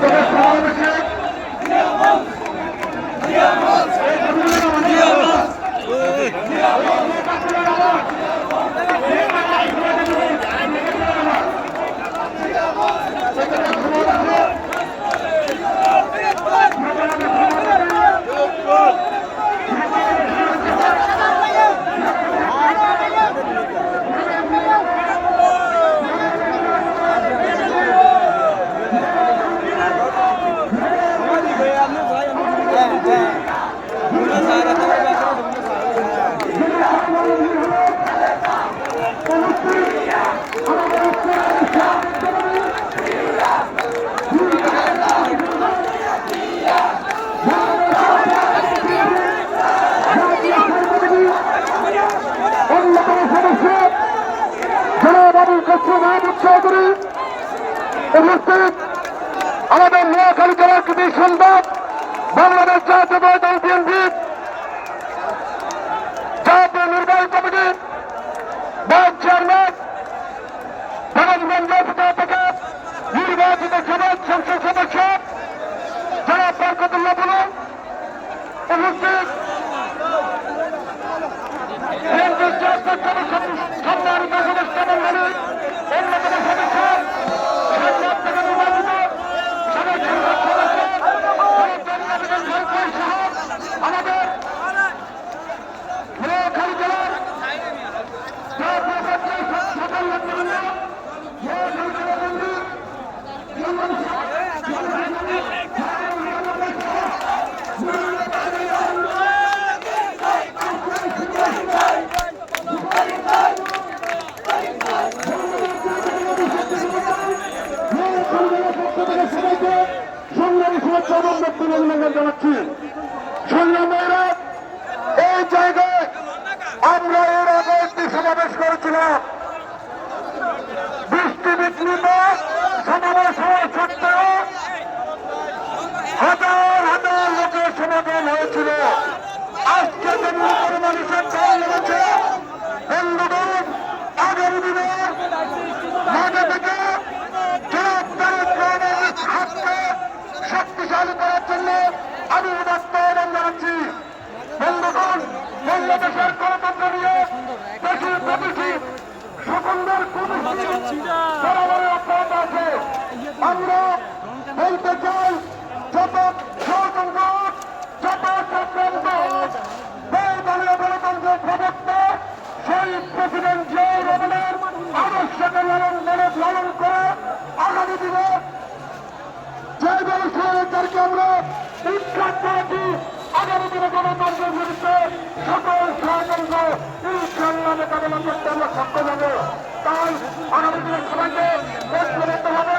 সমাবেশে উপস্থিত আমাদের নোয়াখালী জেলার কৃতি সংবাদ বাংলাদেশ জাতীয় দল বিএনপি, জাতীয় নির্বাহী কমিটির ভাইস চেয়ারম্যান উপজেলা থেকে নির্বাচিত সমাজ সংসদ সদস্য, জনাব বরকতুল্লাহ বলুন, উপস্থিত সদস্য মন্ডলী অন্যতম সদস্য সংসদ থেকে নির্বাচিত সদস্য সদস্য আমাদের নোয়াখালী জেলার জাতীয় পর্যায়ে সকল নেতৃবৃন্দ নোয়াখালী জেলা মন্ত্রী সবাইকে সংগ্রামী শুভেচ্ছা বক্তব্য অভিনন্দন জানাচ্ছি সংগ্রামেরা এই জায়গায় আমরা এর আগে বৃষ্টি বিঘ্নিত। সমাবেশ হওয়ার সত্ত্বেও হাজার হাজার লোকের সমাগম হয়েছিল। আজকে যেমন করে মানুষের দল নেমেছে বন্ধুগণ আগামী দিনে মাঝে থেকে হাতকে শক্তিশালী করার জন্য আমি আহ্বান জানাচ্ছি। বলতে চাই যত হোক, যত দলীয় গণতন্ত্রের প্রবক্তা শহীদ প্রেসিডেন্ট জিয়াউর রহমানের আদর্শকে লালন মানে লালন করে আগামী সকল ষড়যন্ত্র ইনশাল্লাহ মোকাবেলা করতে আমরা সক্ষম হব তাই আগামী দিনে সবাইকে ঐক্যবদ্ধ হবে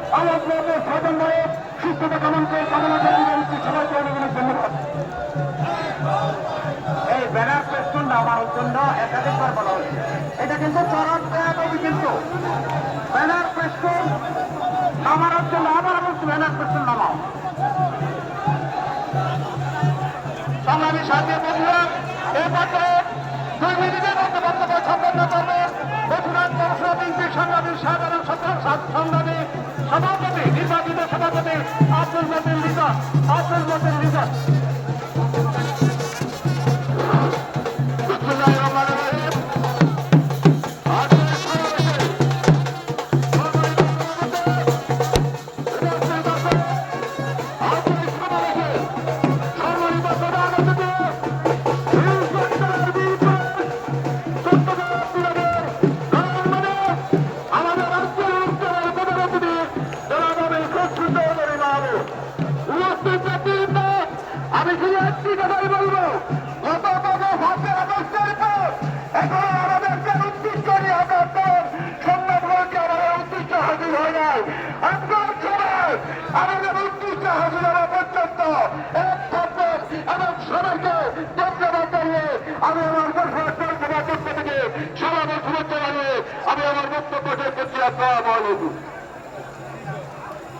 চেয়ারম্যান আল্লাহ সাধন নায়ক সুস্থতা কামন এই ব্যানার পেস্টুন নামার জন্য এটা কিন্তু দাবি কিন্তু। ব্যানার পেস্টুন নামানোর জন্য আবার বলছি, ব্যানার পেস্টুন নামাও। সংগ্রামী সাথী বন্ধুরা, এ পর্যায়ে দুই মিনিটের মধ্যে বক্তব্য সাধারণ সংগ্রামী সভাপতি নির্বাচিত সভাপতি আব্দুল মতিন রিজা আব্দুল মতিন রিজা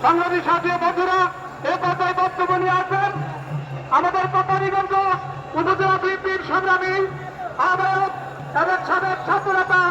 সংগ্রামী সাথী বন্ধুরা, এ কথায় বক্তব্য নিয়ে আসেন আমাদের কোপারিগঞ্জ উপজেলা বিএনপির সংগ্রামী আহ্বায়ক এবং সাবেক ছাত্রনেতা